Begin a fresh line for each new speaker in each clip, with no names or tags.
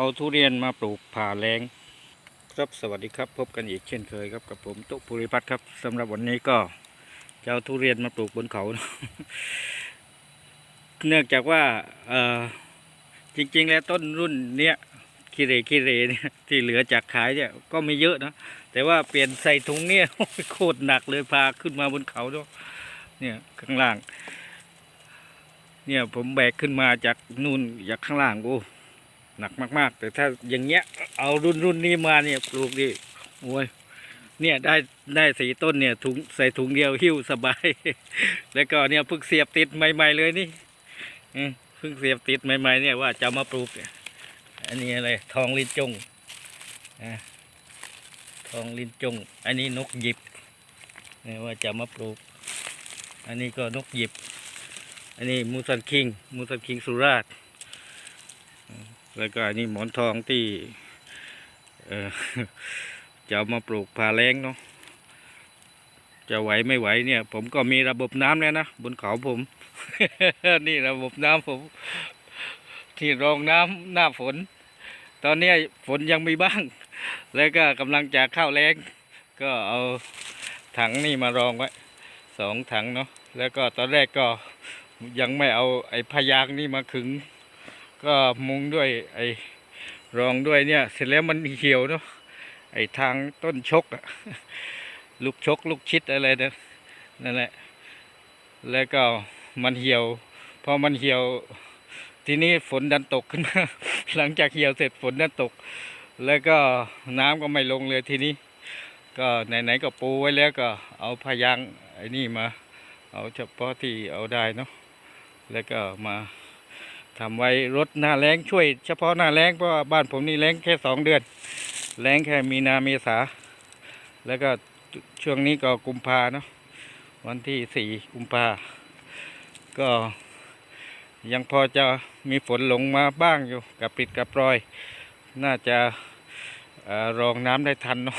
เอาทุเรียนมาปลูกผ่าแรงครับสวัสดีครับ พบกันอีกเช่นเคยครับกับผมตุ๊ภูริพัฒน์ครับสำหรับวันนี้ก็จะเอาทุเรียนมาปลูกบนเขา เนื่องจากว่าเออจริง ๆ แล้วต้นรุ่นเนี้ยคิเรคิเรเนี่ยที่เหลือจากขายเนี่ยก็ไม่เยอะนะแต่ว่าเปลี่ยนใส่ถุงเนี่ยโคตรหนักเลยพาขึ้นมาบนเขาด้วยเนี่ยข้างล่าง เนี่ยผมแบกขึ้นมาจากนู่นจากข้างล่างโอ้ หนักมากๆ แต่ถ้าอย่างเงี้ย เอารุ่นรุ่นนี้มาเนี่ยปลูกดิโอ้ยเนี่ยได้ได้สีต้นเนี่ยถุงใส่ถุงเดียวหิ้วสบาย แล้วก็เนี่ยเพิ่งเสียบติดใหม่ ๆ เลยนี่เพิ่งเสียบติดใหม่ ๆ เนี่ยว่าจะมาปลูกเนี่ยอันนี้อะไรทองลิ้นจงอะทองลิ้นจง อันนี้นกหยิบเนี่ยว่าจะมาปลูก อันนี้ก็นกหยิบ อันนี้มูซันคิง มูซันคิงสุราษฎร์ แล้วก็อันนี้หมอนทองที่เออจะามาปลูกผาแรงเนาะจะไหวไม่ไหวเนี่ย ผมก็มีระบบน้ำแล้วนะบนเขาผม นี่ระบบน้ำผม ที่รองน้ำหน้าฝน ตอนนี้ฝนยังมีบ้าง แล้วก็กำลังจะเข้าแรงก็เอาถังนี่มารองไว้สองถังเนาะแล้วก็ตอนแรกก็ยังไม่เอาไอ้พยางค์นี่มาขึง ก็มุงด้วยไอ้รองด้วยเนี่ย เสร็จแล้วมันเหี่ยวเนาะไอ้ทางต้นชกอะลูกชก ลูกชิดอะไรเนี่ยนั่นแหละ แล้วก็มันเหี่ยว พอมันเหี่ยว ทีนี้ฝนดันตกขึ้นมา หลังจากเหี่ยวเสร็จฝนดันตก แล้วก็น้ำก็ไม่ลงเลยทีนี้ ก็ไหนๆก็ปูไว้แล้วก็เอาพยางไอ้นี่มา เอาเฉพาะที่เอาได้เนาะ แล้วก็มา ทำไว้รดหน้าแรงช่วย เฉพาะหน้าแรงเพราะว่าบ้านผมนี่แรงแค่สองเดือนแรงแค่มีนาเมษา แล้วก็ช่วงนี้ก็กุมภาเนาะวันที่สี่กุมภาก็ยังพอจะมีฝนหลงมาบ้างอยู่กับปิดกับปลอย น่าจะอรองน้ำได้ทันเนาะ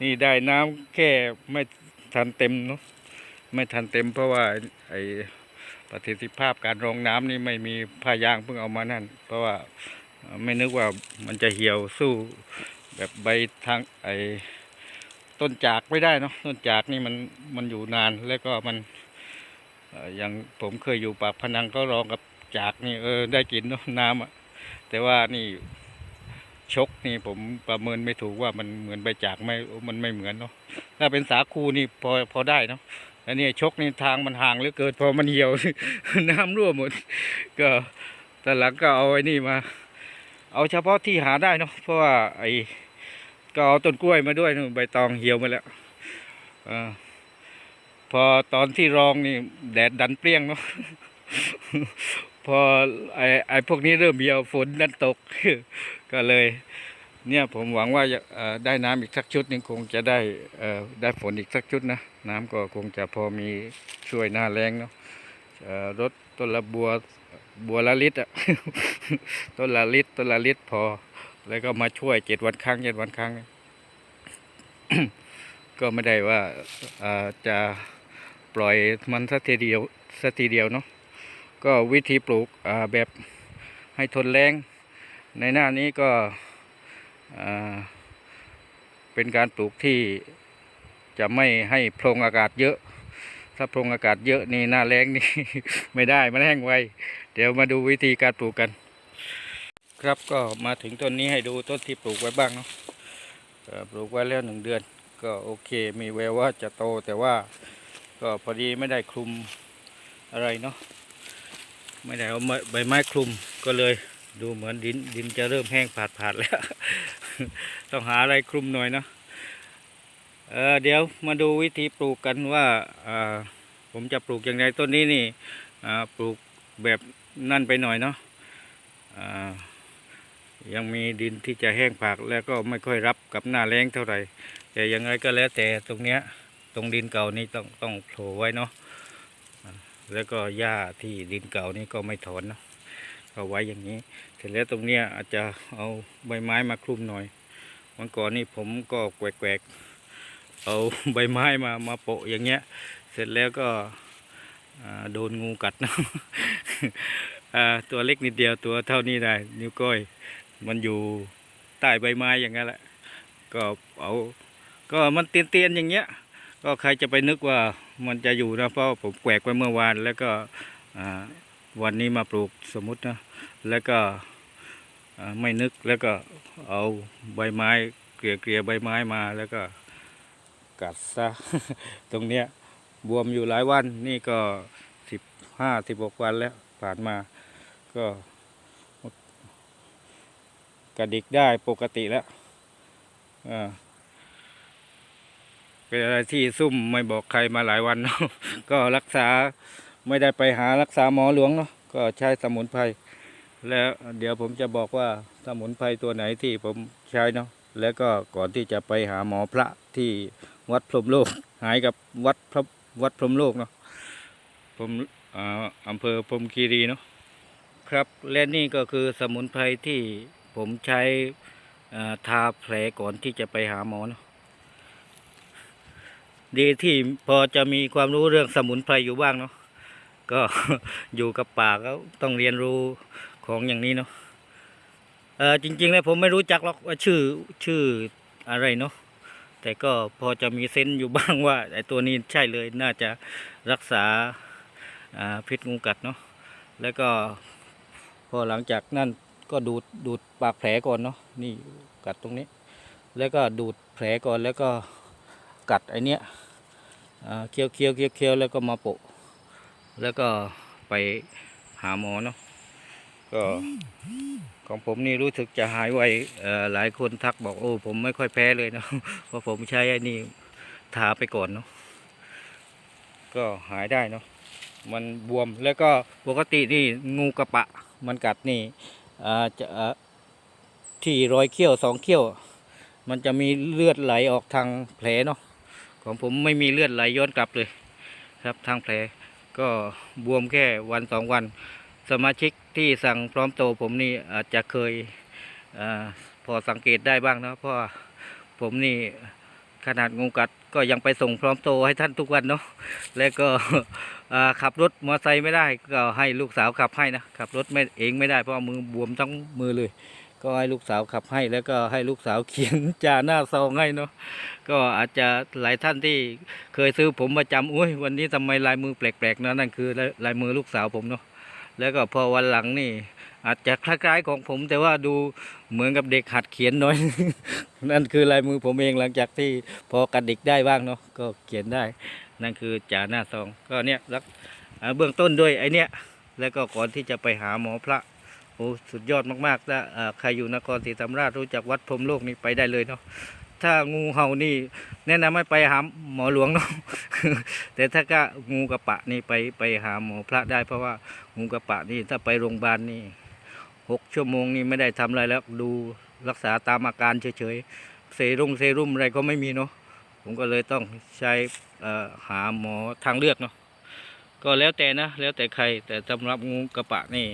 นี่ได้น้ำแค่ไม่ทันเต็มเนาะไม่ทันเต็มเพราะว่าไอ ประสิทธิภาพการรองน้ำนี่ไม่มีผ้ายางเพิ่งเอามานั่น เพราะว่าไม่นึกว่ามันจะเหี่ยวสู้แบบใบทางไอ้ต้นจากไม่ได้เนาะต้นจากนี่มันมันอยู่นานแล้วก็มันอย่างผมเคยอยู่ปากพนังก็รองกับจากนี่เออได้กินเนาะน้ำอะแต่ว่านี่ชกนี่ผมประเมินไม่ถูกว่ามันเหมือนใบจากไหมมันไม่เหมือนเนาะถ้าเป็นสาคูนี่พอพอได้เนาะ อันนี้ชกนี่ทางมันห่างเหลือเกินพอมันเหี่ยว น้ำรั่วหมด ก็แต่หลังก็เอาไอ้นี่มา เอาเฉพาะที่หาได้เนาะเพราะว่าไอ้ก็เอาต้นกล้วยมาด้วยใบตองเหี่ยวมาแล้วออพอตอนที่รองนี่แดดดันเปรี้ยงเนาะพอไอ้ไอ้พวกนี้เริ่มเหี่ยวฝนดันตก ก็เลย เนี่ยผมหวังว่าจะได้น้ำอีกสักชุดนึงคงจะได้ได้ฝนอีกสักชุดนะน้ำก็คงจะพอมีช่วยหน้าแรงเนาะรถต้นละบัวบัวละลิตรอะต้นละลิตรต้นละลิตรพอ แล้วก็มาช่วยเจ็ดวันครั้งเจ็ดวันครั้ง ก็ไม่ได้ว่าจะปล่อยมันสักทีเดียวสักทีเดียวเนาะก็วิธีปลูกแบบให้ทนแรงในหน้านี้ก็ เป็นการปลูกที่จะไม่ให้โพรงอากาศเยอะ ถ้าโพรงอากาศเยอะนี่หน้าแรงนี่ ไม่ได้มันแห้งไว เดี๋ยวมาดูวิธีการปลูกกัน ครับก็มาถึงต้นนี้ให้ดูต้นที่ปลูกไว้บ้างเนาะปลูกไว้แล้วหนึ่งเดือน ก็โอเค มีแววว่าจะโตแต่ว่าก็พอดีไม่ได้คลุมอะไรเนาะไม่ได้เอาใบไม้คลุมก็เลยดูเหมือนดินดินจะเริ่มแห้งผาดผาดแล้ว ต้องหาอะไรคลุมหน่อยเนาะเออเดี๋ยวมาดูวิธีปลูกกันว่าผมจะปลูกอย่างไรต้นนี้นี่ปลูกแบบนั่นไปหน่อยเนาะยังมีดินที่จะแห้งผากแล้วก็ไม่ค่อยรับกับหน้าแรงเท่าไหร่ แต่ยังไงก็แล้วแต่ตรงเนี้ยตรงดินเก่านี่ต้องต้องโผล่ไว้เนาะแล้วก็หญ้าที่ดินเก่านี่ก็ไม่ถอนเนาะ ก็ไว้อย่างนี้ เสร็จแล้วตรงเนี้ยอาจจะเอาใบไม้มาคลุมหน่อยวันก่อนนี่ผมก็แกวกๆเอาใบไม้มามาโปะอย่างเงี้ย เสร็จแล้วก็โดนงูกัดนะตัวเล็กนิดเดียวตัวเท่านี้ได้ นิ้วก้อย มันอยู่ใต้ใบไม้อย่างนั้นแหละ ก็เอา ก็มันเตียนๆอย่างเงี้ย ก็ใครจะไปนึกว่ามันจะอยู่นะเพราะผมแกวกไว้เมื่อวานแล้วก็อ่า วันนี้มาปลูกสมมุตินะแล้วก็ไม่นึกแล้วก็เอาใบไม้เกลี่ยเกลี่ยใบไม้มาแล้วก็กัดซะตรงเนี้ยบวมอยู่หลายวันนี่ก็สิบห้าสิบหกวันแล้วผ่านมาก็กระดิกได้ปกติแล้วอ่าเป็นอะไรที่ซุ่มไม่บอกใครมาหลายวัน ก็รักษา ไม่ได้ไปหารักษาหมอหลวงเนาะก็ใช้สมุนไพรแล้วเดี๋ยวผมจะบอกว่าสมุนไพรตัวไหนที่ผมใช้เนาะแล้วก็ก่อนที่จะไปหาหมอพระที่วัดพรหมโลก หายกับวัดพระวัดพรหมโลกเนาะผมอ่าอำเภอพรหมคีรีเนาะครับและนี่ก็คือสมุนไพรที่ผมใช้ทาแผลก่อนที่จะไปหาหมอเนาะดีที่พอจะมีความรู้เรื่องสมุนไพรอยู่บ้างเนาะ ก็อยู่กับป่าก็ต้องเรียนรู้ของอย่างนี้เนาะเออจริงๆแล้วผมไม่รู้จักหรอกว่าชื่อชื่ออะไรเนาะแต่ก็พอจะมีเซนส์อยู่บ้างว่าไอ้ตัวนี้ใช่เลยน่าจะรักษาพิษงูกัดเนาะแล้วก็พอหลังจากนั้นก็ดูดดูดปากแผลก่อนเนาะนี่กัดตรงนี้ แล้วก็ดูดแผลก่อนแล้วก็กัดไอเนี้ยเคี้ยวเคี้ยวเคี้ยวเคี้ยวแล้วก็มาโปะ แล้วก็ไปหาหมอเนาะก็ของผมนี่รู้สึกจะหายไวหลายคนทักบอกโอ้ผมไม่ค่อยแพ้เลยเนาะเพราะผมใช้ไอ้นี่ทาไปก่อนเนาะก็หายได้เนาะมันบวมแล้วก็ปกตินี่งูกระปะ มันกัดนี่จะที่รอยเขี้ยวสองเขี้ยว มันจะมีเลือดไหลออกทางแผลเนาะของผมไม่มีเลือดไหลย้อนกลับเลย ครับทางแผล ก็บวมแค่วันสองวัน สมาชิกที่สั่งพร้อมโตผมนี่อาจจะเคยอพอสังเกตได้บ้างนะเพราะผมนี่ขนาดงูกัดก็ยังไปส่งพร้อมโตให้ท่านทุกวันเนาะแล้วก็ขับรถมอเตอร์ไซค์ไม่ได้ ก็ให้ลูกสาวขับให้นะขับรถไม่เองไม่ได้เพราะมือบวมทั้งมือเลย ก็ให้ลูกสาวขับให้แล้วก็ให้ลูกสาวเขียนจาหน้าซองให้เนาะก็อาจจะหลายท่านที่เคยซื้อผมประจำอุ้ยวันนี้ทำไมลายมือแปลกๆนะนั่นคือลายมือลูกสาวผมเนาะแล้วก็พอวันหลังนี่ อาจจะคล้ายๆของผม แต่ว่าดูเหมือนกับเด็กหัดเขียนน่อย นั่นคือลายมือผมเองหลังจากที่พอกระดิกได้บ้างเนาะก็เขียนได้ นั่นคือจ่าหน้าซอง ก็เนี่ยรักเบื้องต้นด้วยไอเนี้ยแล้วก็ก่อนที่จะไปหาหมอพระ โอ้สุดยอดมากๆถ้าอ่าใครอยู่นครศรีธรรมราชรู้จักวัดพรมโลกนี่ไปได้เลยเนาะถ้างูเห่านี่แนะนำให้ไปหาหมอหลวงเนาะแต่ถ้าก็งูกระปะนี่ไปไปหาหมอพระได้เพราะว่างูกระปะนี่ถ้าไปโรงพยาบาลนี่หกชั่วโมงนี่ไม่ได้ทำอะไรแล้วดูรักษาตามอาการเฉยๆเซรุ่งเซรุ่มอะไรก็ไม่มีเนาะผมก็เลยต้องใช้หาหมอทางเลือกเนาะก็แล้วแต่นะแล้วแต่ใครแต่สำหรับงูกระปะนี่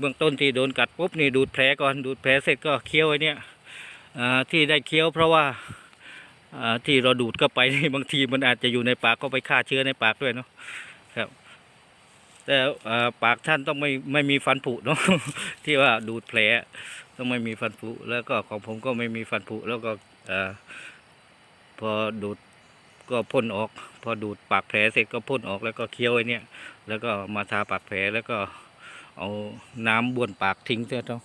เบื้องต้นที่โดนกัดปุ๊บนี่ดูดแผลก่อนดูดแผลเสร็จก็เคี้ยวไอ้นี่ที่ได้เคี้ยวเพราะว่าที่เราดูดเข้าไปบางทีมันอาจจะอยู่ในปากก็ไปฆ่าเชื้อในปากด้วยเนาะครับ แต่ปากท่านต้องไม่ไม่มีฟันผุเนาะที่ว่าดูดแผลต้องไม่มีฟันผุแล้วก็ของผมก็ไม่มีฟันผุแล้วก็อพอดูดก็พ่นออก พอดูดปากแผลเสร็จก็พ่นออกแล้วก็เคี้ยวไอ้นี่แล้วก็มาทาปากแผลแล้วก็ เอาน้ำบ้วนปากทิ้งเสียเนาะ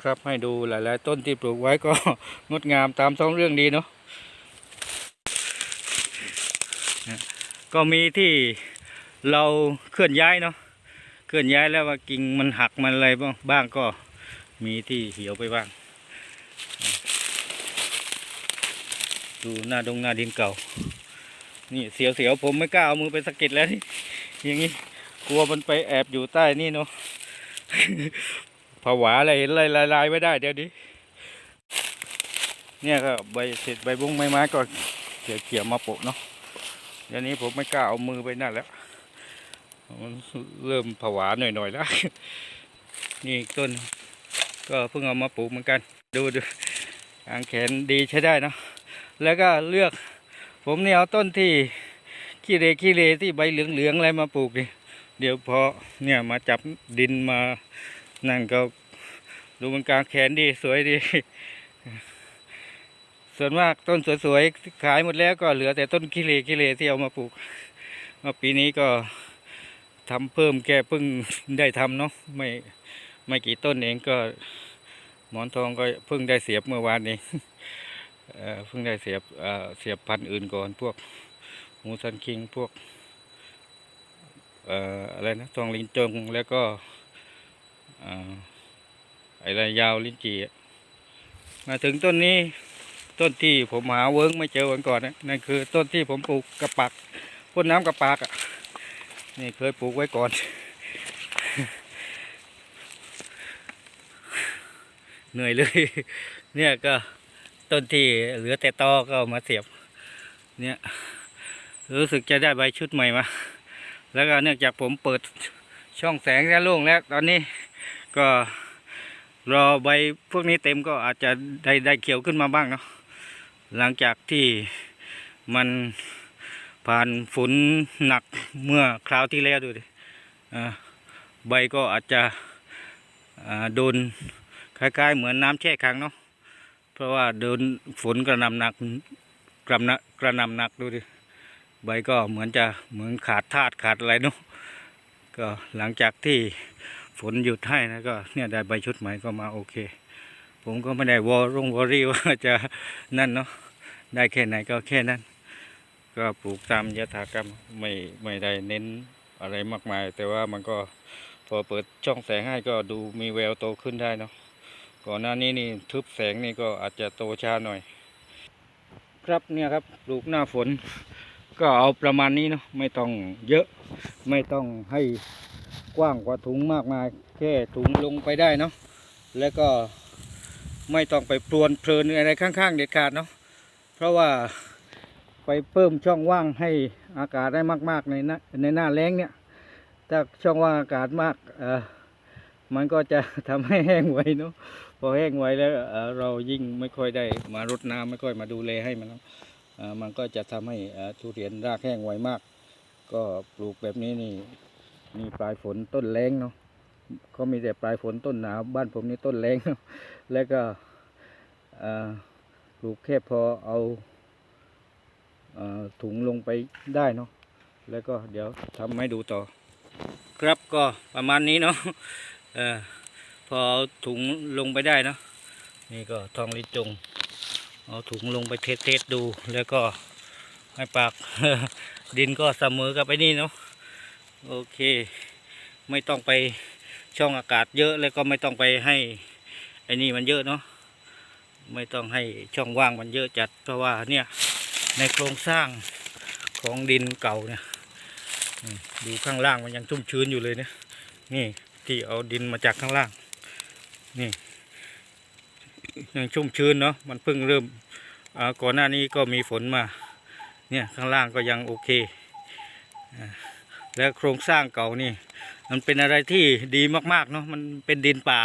ครับให้ดูหลาย ๆ ต้นที่ปลูกไว้ก็งดงามตามท้องเรื่องดีเนาะก็มีที่เราเคลื่อนย้ายเนาะเคลื่อนย้ายแล้วว่ากิ่งมันหักมันอะไรบ้างบ้างก็มีที่เหี่ยวไปบ้าง ดูหน้าดงหน้าดินเก่า นี่เสียวๆผมไม่กล้าเอามือไปสะกิดแล้วนี่ อย่างนี้กลัวมันไปแอบอยู่ใต้นี่เนาะผวาอะไรเห็นลายลายไม่ได้เดี๋ยวนี้เนี่ยก็ใบเศษใบบุ้งไม้ไม้ก็เกี่ยวเกี่ยวมาโปะเนาะเดี๋ยวนี้ผมไม่กล้าเอามือไปนั่นแล้วมันเริ่มผวาหน่อยๆแล้ว นี่ต้น ก็เพิ่งเอามาปลูกเหมือนกัน ดูดูกางแขนดีใช้ได้เนาะแล้วก็เลือกผมเนี่ยเอาต้นที่ ขี้เหรขี้เหรที่ใบเหลืองๆอะไรมาปลูกดิเดี๋ยวพอเนี่ยมาจับดินมานั่นก็ดูมันกลางแขนดีสวยดีส่วนมากต้นสวยๆขายหมดแล้วก็เหลือแต่ต้นกิเลกิเลที่เอามาปลูกมาปีนี้ก็ทำเพิ่มแก้เพิ่งได้ทำเนาะไม่ไม่กี่ต้นเองก็หมอนทองก็เพิ่งได้เสียบเมื่อวานเองเพิ่งได้เสียบเอ่อเสียบพันธุ์อื่นก่อนพวก หมูสันคิงพวกอะไรนะทองลินจงแล้วก็อะไรยาวลิ้นจีมาถึงต้นนี้ต้นที่ผมหาเวิ้งไม่เจอวันก่อนนะนั่นคือต้นที่ผมปลูกกระปักพ่นน้ำกระปากอะนี่เคยปลูกไว้ก่อน เหนื่อยเลย เนี่ยก็ต้นที่เหลือแต่ตอก็มาเสียบ เนี่ย รู้สึกจะได้ใบชุดใหม่มา แล้วก็เนื่องจากผมเปิดช่องแสงแล้วโล่งแล้วตอนนี้ก็รอใบพวกนี้เต็มก็อาจจะได้ได้เขียวขึ้นมาบ้างเนาะหลังจากที่มันผ่านฝนหนักเมื่อคราวที่แล้วดูดิใบก็อาจจะโดนคล้ายๆ เหมือนน้ำแช่ขังเนาะเพราะว่าโดนฝนกระนำหนักกระนำกระนำหนักดูดิ ใบก็เหมือนจะเหมือนขาดธาตุขาดอะไรเนาะก็หลังจากที่ฝนหยุดให้นะก็เนี่ยได้ใบชุดใหม่ก็มาโอเค ผมก็ไม่ได้วอรงวอรี่ว่าจะนั่นเนาะได้แค่ไหนก็แค่นั้น ก็ปลูกตามยถากรรมไม่ไม่ได้เน้นอะไรมากมาย แต่ว่ามันก็พอเปิดช่องแสงให้ก็ดูมีแววโตขึ้นได้เนาะก่อนหน้านี้นี่ทึบแสงนี่ก็อาจจะโตช้าหน่อย ครับเนี่ยครับปลูกหน้าฝน ก็เอาประมาณนี้เนาะไม่ต้องเยอะไม่ต้องให้กว้างกว่าถุงมากมายแค่ถุงลงไปได้เนาะแล้วก็ไม่ต้องไปปลวนเพลินอะไรข้างๆเด็ดขาดเนาะเพราะว่าไปเพิ่มช่องว่างให้อากาศได้มาก ๆ ในหน้าในหน้าแล้งเนี่ย ถ้าช่องว่างอากาศมากเอ่อมันก็จะทำให้แห้งไวเนาะพอแห้งไวแล้วเเรายิ่งไม่ค่อยได้มารดน้ำไม่ค่อยมาดูแลให้มันเนาะ มันก็จะทำให้ทุเรียนรากแห้งไวมาก ก็ปลูกแบบนี้นี่มีปลายฝนต้นแรงเนาะก็มีแต่ปลายฝนต้นหนาวบ้านผมนี่ต้นแรงเนาะแล้วก็ปลูกแค่พอเอาอถุงลงไปได้เนาะแล้วก็เดี๋ยวทำให้ดูต่อ ครับก็ประมาณนี้เนาะอพอเอาถุงลงไปได้เนาะนี่ก็ทองลิจง เอาถุงลงไปเทสเทสดู แล้วก็ให้ปากดินก็เสมอกับไอ้นี่เนาะโอเค ไม่ต้องไปช่องอากาศเยอะแล้วก็ไม่ต้องไปให้ไอ้นี่มันเยอะเนาะไม่ต้องให้ช่องว่างมันเยอะจัดเพราะว่าเนี่ยในโครงสร้างของดินเก่าเนี่ยดูข้างล่างมันยังชุ่มชื้นอยู่เลยเนี่ยนี่ที่เอาดินมาจากข้างล่างนี่ ยังชุ่มชื้นเนาะมันเพิ่งเริ่มก่อนหน้านี้ก็มีฝนมาเนี่ยข้างล่างก็ยังโอเค แล้วโครงสร้างเก่านี่ มันเป็นอะไรที่ดีมากๆเนาะมันเป็นดินป่า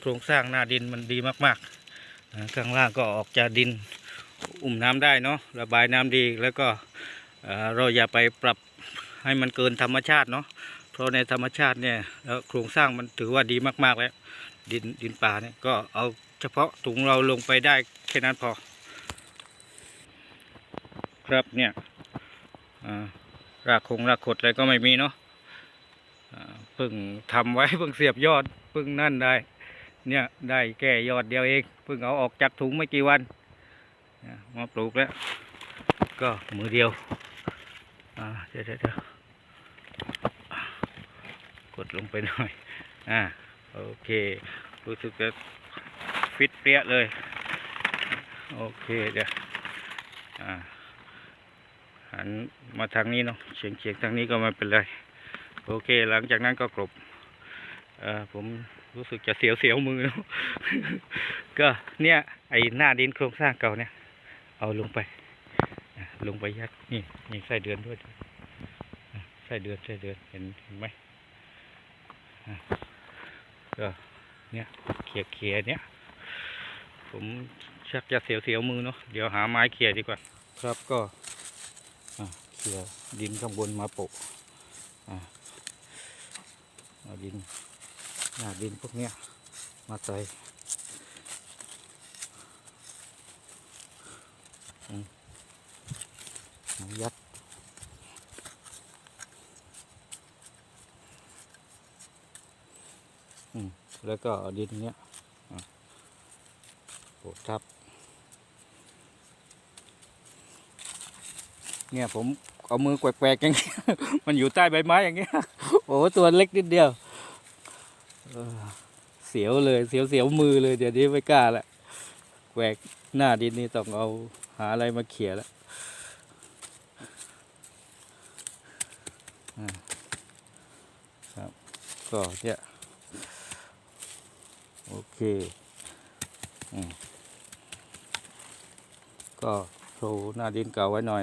โครงสร้างหน้าดินมันดีมากๆข้างล่างก็ออกจากดินอุ้มน้ำได้เนาะระบายน้ำดีแล้วก็เราอย่าไปปรับให้มันเกินธรรมชาติเนาะเพราะในธรรมชาติเนี่ยโครงสร้างมันถือว่าดีมากๆแล้ว ดินดินป่าเนี่ยก็เอาเฉพาะถุงเราลงไปได้แค่นั้นพอ ครับเนี่ยอ่ารากคงรากขดอะไรก็ไม่มีเนาะอ่าเพิ่งทำไว้เพิ่งเสียบยอดเพิ่งนั่นได้ เนี่ยได้แก่ยอดเดียวเองเพิ่งเอาออกจากถุงไม่กี่วันมาปลูกแล้ว ก็มือเดียวอ่าเดี๋ยวเดี๋ยวเดี๋ยวกดลงไปหน่อย อ่า โอเค รู้สึกจะฟิตเปรี้ยเลย โอเคเดี๋ยวอ่าหันมาทางนี้เนาะเฉียงเฉียงทางนี้ก็ไม่เป็นไร โอเค หลังจากนั้นก็กลบอ่อผมรู้สึกจะเสียวเสียวมือเนาะก็เนี่ยไอ้หน้าดินโครงสร้างเก่าเนี่ย เอาลงไป ลงไปยัดนี่นี่ไส้เดือนด้วยไส้เดือนไส้เดือนเห็นเห็นไหม ก็เนี่ยเขี่ยเขี่ยเนี่ย ผมชักจะเสียวเสียวๆมือเนาะเดี๋ยวหาไม้เขี่ยดีกว่า ครับก็เขี่ยดินข้างบนมาโปะอ่าเอาดินหน้าดินพวกเนี้ยมาใส่ยัด แล้วก็ดินเนี้ยอะโปะทับ เนี่ยผมเอามือแกวกๆอย่างเงี้ยมันอยู่ใต้ใบไม้อย่างเงี้ยโอ้ตัวเล็กนิดเดียวเสียวเลยเสียวเสียวมือเลย เดี๋ยวนี้ไม่กล้าละแกวกหน้าดินนี่ต้องเอาหาอะไรมาเขี่ยแล้วครับ ก็เนี่ย โอเคอืมก็โชว์หน้าดินเก่าไว้หน่อย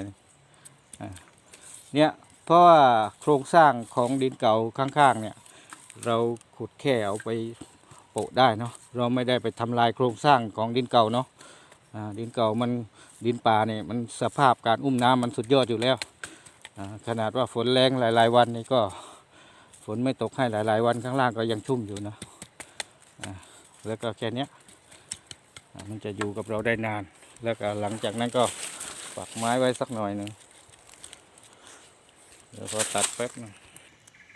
เนี่ยเพราะว่าโครงสร้างของดินเก่าข้างๆเนี่ยเราขุดแค่เอาไปโปะได้เนาะเราไม่ได้ไปทำลายโครงสร้างของดินเก่าเนาะดินเก่ามันดินป่าเนี่ยมันสภาพการอุ้มน้ำมันสุดยอดอยู่แล้วขนาดว่าฝนแรงหลาย ๆ วันนี่ก็ฝนไม่ตกให้หลาย ๆ วันข้างล่างก็ยังชุ่มอยู่นะ แล้วก็แค่นี้มันจะอยู่กับเราได้นาน แล้วก็หลังจากนั้นก็ปักไม้ไว้สักหน่อยหนึ่งเดี๋ยวขอตัดแป๊บหนึง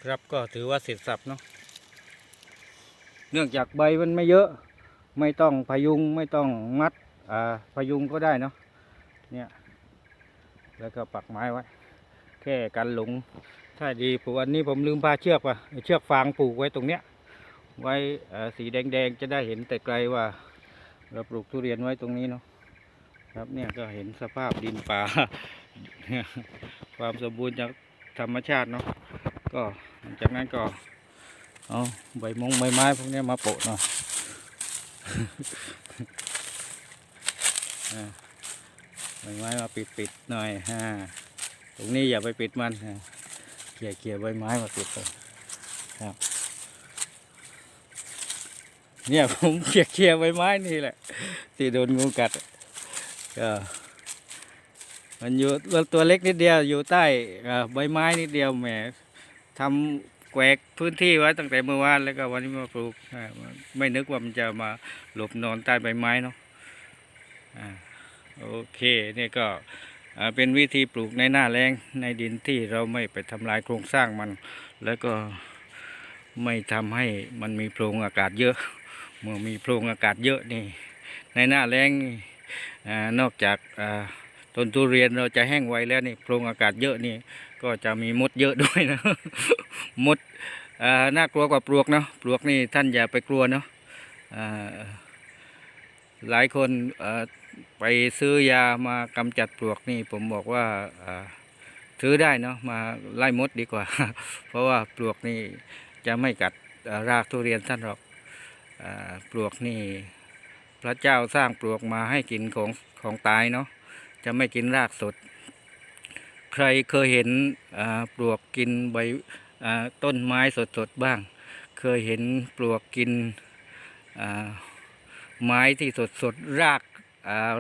ครับก็ถือว่าเสร็จสับเนาะเนื่องจากใบมันไม่เยอะ ไม่ต้องพยุงไม่ต้องมัดอ่าพยุงก็ได้เนาะเนี่ยแล้วก็ปักไม้ไว้ แค่กันหลง ถ้าดีผมวันนี้ผมลืมพาเชือกว่ะเอาเชือกฟางผูกไว้ตรงเนี้ย ไว้สีแดงๆ จะได้เห็นแต่ไกลว่า เราปลูกทุเรียนไว้ตรงนี้เนาะครับเนี่ยก็เห็นสภาพดินป่า ความสมบูรณ์จากธรรมชาติเนาะก็หลังจากนั้นก็เอาใบมงใบไม้พวกนี้มาโปะหน่อยอ่าใบไม้มาปิดปิดๆหน่อยฮะตรงนี้อย่าไปปิดมันเขี่ยเขี่ยใบไม้มาปิดเลยครับ เนี่ยผมเขี่ยเขี่ยใบไม้นี่แหละที่โดนงูกัดก็มันอยู่ตัวเล็กนิดเดียวอยู่ใต้ใบไม้นิดเดียวแหมทำแกวกพื้นที่ไว้ตั้งแต่เมื่อวานแล้วก็วันนี้มาปลูกไม่นึกว่ามันจะมาหลบนอนใต้ใบไม้เนาะอ่าโอเคนี่ก็เป็นวิธีปลูกในหน้าแรงในดินที่เราไม่ไปทำลายโครงสร้างมัน แล้วก็ไม่ทำให้มันมีโพรงอากาศเยอะ เมื่อมีโพรงอากาศเยอะนี่ ในหน้าแรงนี่อ่านอกจากต้นทุเรียนเราจะแห้งไวแล้วนี่โพรงอากาศเยอะนี่ ก็จะมีมดเยอะด้วยนะมดน่ากลัวกว่าปลวกเนาะปลวกนี่ท่านอย่าไปกลัวเนาะหลายคนไปซื้อยามากำจัดปลวกนี่ผมบอกว่าซื้อได้เนาะมาไล่มดดีกว่า เพราะว่าปลวกนี่จะไม่กัดรากทุเรียนท่านหรอกอา ปลวกนี่ พระเจ้าสร้างปลวกมาให้กินของของตายเนาะจะไม่กินรากสด ใครเคยเห็นปลวกกินใบต้นไม้สดๆบ้าง เคยเห็นปลวกกินไม้ที่สดๆราก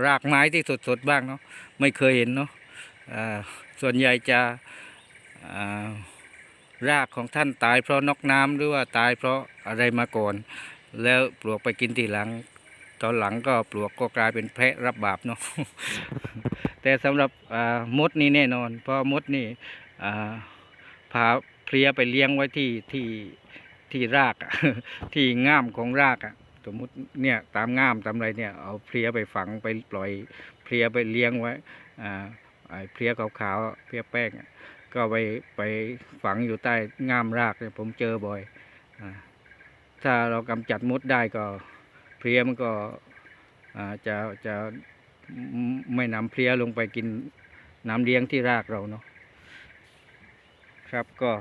รากไม้ที่สดๆบ้างเนาะไม่เคยเห็นเนาะส่วนใหญ่จะรากของท่านตายเพราะนกน้ำหรือว่าตายเพราะอะไรมาก่อน แล้วปลวกไปกินทีหลัง ตอนหลังก็ปลวกก็กลายเป็นแพะรับบาปเนาะแต่สำหรับมดนี่แน่นอน เพราะมดนี่พาเพลียไปเลี้ยงไว้ที่ที่ที่รากที่ง่ามของรากอะสมมติเนี่ยตามง่ามตามอะไรเนี่ยเอาเพลียไปฝังไปปล่อยเพลียไปเลี้ยงไว้อ่าไอ้เพลียขาวๆเพลียแป้งก็ไปไปฝังอยู่ใต้ง่ามรากเนี่ยผมเจอบ่อยอา ถ้าเรากำจัดมดได้ก็เพลียมันก็จะจะไม่ไม่นำเพลียลงไปกินน้ำเลี้ยงที่รากเราเนาะครับก็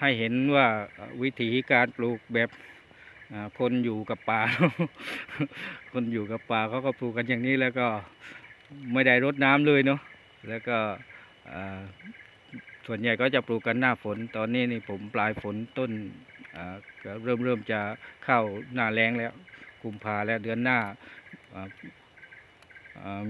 ให้เห็นว่าวิธีการปลูกแบบคนอยู่กับป่า คนอยู่กับป่าเขาก็ปลูกกันอย่างนี้แล้วก็ไม่ได้รดน้ำเลยเนาะแล้วก็ส่วนใหญ่ก็จะปลูกกันหน้าฝน ตอนนี้นี่ผมปลายฝนต้น เริ่มเริ่มจะเข้าหน้าแรงแล้วกุมภาแล้วเดือนหน้า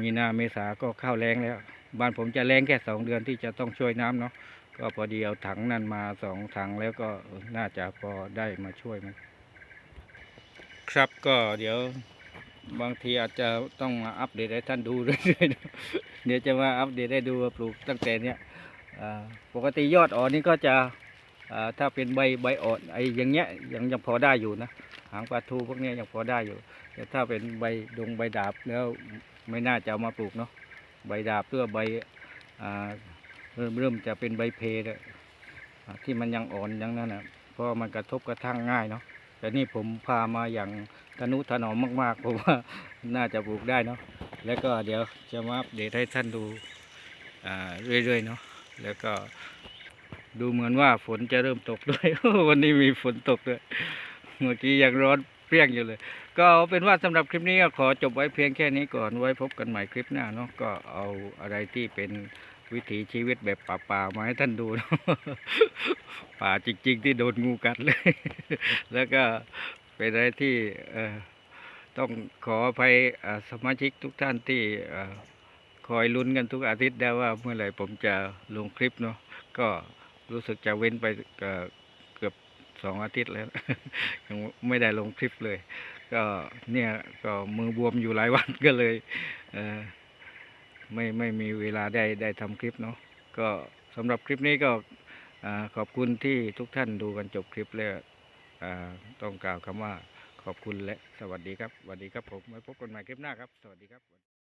มีนาเมษาก็เข้าแรงแล้ว บ้านผมจะแรงแค่สองเดือนที่จะต้องช่วยน้ำเนาะก็พอดีเอาถังนั่นมาสองถังแล้วก็น่าจะพอได้มาช่วยมันครับก็เดี๋ยวบางทีอาจจะต้องมาอัปเดตให้ท่านดูเรื่อยๆเดี๋ยวจะมาอัปเดตให้ดูปลูกตั้งแต่เนี้ยปกติยอดอ่อนนี่ก็จะ ถ้าเป็นใบใบอ่อนไอ้อย่างเงี้ยยังยังพอได้อยู่นะหางปลาทูพวกเนี้ยยังพอได้อยู่แต่ถ้าเป็นใบดงใบดาบแล้วไม่น่าจะเอามาปลูกเนาะใบดาบเพื่อใบเริ่มเริ่มจะเป็นใบเพลที่มันยังอ่อนยังนั่นนะเพราะมันกระทบกระทั่งง่ายเนาะแต่นี่ผมพามาอย่างทนุถนอมมากๆผมว่าน่าจะปลูกได้เนาะแล้วก็เดี๋ยวจะมาอัปเดตให้ท่านดูเรื่อยๆเนาะแล้วก็ ดูเหมือนว่าฝนจะเริ่มตกด้วย วันนี้มีฝนตกด้วย เมื่อกี้ยังร้อนเปรี้ยงอยู่เลย ก็เอาเป็นว่าสำหรับคลิปนี้ก็ขอจบไว้เพียงแค่นี้ก่อนไว้พบกันใหม่คลิปหน้าเนาะก็เอาอะไรที่เป็นวิถีชีวิตแบบป่าๆมาให้ท่านดูเนาะป่าจริง ๆ ที่โดนงูกัดเลย แล้วก็เป็นอะไรที่ต้องขออภัยสมาชิกทุกท่านที่คอยลุ้นกันทุกอาทิตย์ได้ว่าเมื่อไหร่ผมจะลงคลิปเนาะก็ รู้สึกจะเว้นไปเกือบสองอาทิตย์แล้วยังไม่ได้ลงคลิปเลย ก็เนี่ยก็มือบวมอยู่หลายวันก็เลยเออไม่ไม่มีเวลาได้ได้ทำคลิปเนาะก็สำหรับคลิปนี้ก็อขอบคุณที่ทุกท่านดูกันจบคลิปแล้วต้องกล่าวคำว่าขอบคุณและสวัสดีครับสวัสดีครับผมไว้พบกันใหม่คลิปหน้าครับ สวัสดีครับ